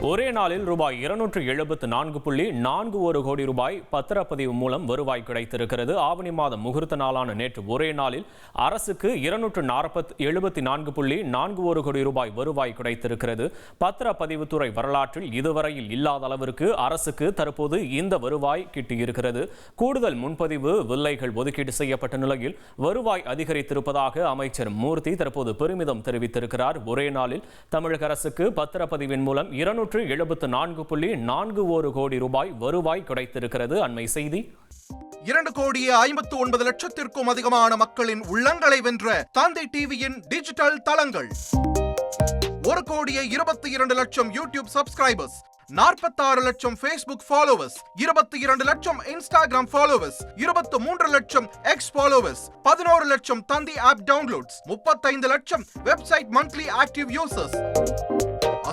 ஒரே நாளில் ரூபாய் இருநூற்று எழுபத்து நான்கு புள்ளி நான்கு ஒரு கோடி ரூபாய் பத்திரப்பதிவு மூலம் வருவாய் கிடைத்திருக்கிறது. ஆவணி மாதம் முகூர்த்த நாளான நேற்று ஒரே நாளில் அரசுக்கு இருநூற்று நாற்பத்தி எழுபத்தி நான்கு புள்ளி நான்கு ஒரு கோடி ரூபாய் வருவாய் கிடைத்திருக்கிறது. பத்திரப்பதிவுத்துறை வரலாற்றில் இதுவரையில் இல்லாத அளவிற்கு அரசுக்கு தற்போது இந்த வருவாய் கிட்டியிருக்கிறது. கூடுதல் முன்பதிவு வில்லைகள் ஒதுக்கீடு செய்யப்பட்ட நிலையில் வருவாய் அதிகரித்திருப்பதாக அமைச்சர் மூர்த்தி தற்போது பெருமிதம் தெரிவித்திருக்கிறார். ஒரே நாளில் தமிழக அரசுக்கு பத்திரப்பதிவின் மூலம் இருநூற்று எழுபத்து நான்கு புள்ளி நான்கு ஒரு கோடி ரூபாய் வருவாய் கிடைத்திருக்கிறது. அண்மை செய்தி. இரண்டு கோடியே ஐம்பத்து ஒன்பது லட்சத்திற்கும் அதிகமான மக்களின் உள்ளங்களை வென்ற தந்தை டிவியின் டிஜிட்டல் தளங்கள். ஒரு கோடியே இருபத்தி இரண்டு லட்சம் யூடியூப் சப்ஸ்கிரைபர்ஸ் நாற்பத்தாறு லட்சம் ஃபேஸ்புக் ஃபாலோவர்ஸ் இருபத்தி இரண்டு லட்சம் இன்ஸ்டாகிராம் ஃபாலோவர்ஸ் இருபத்து மூன்று லட்சம் எக்ஸ் ஃபாலோவர்ஸ் பதினோரு லட்சம் தந்தி ஆப் டவுன்லோட்ஸ் முப்பத்தைந்து லட்சம் வெப்சைட் மந்த்லி ஆக்டிவ் யூசர்ஸ்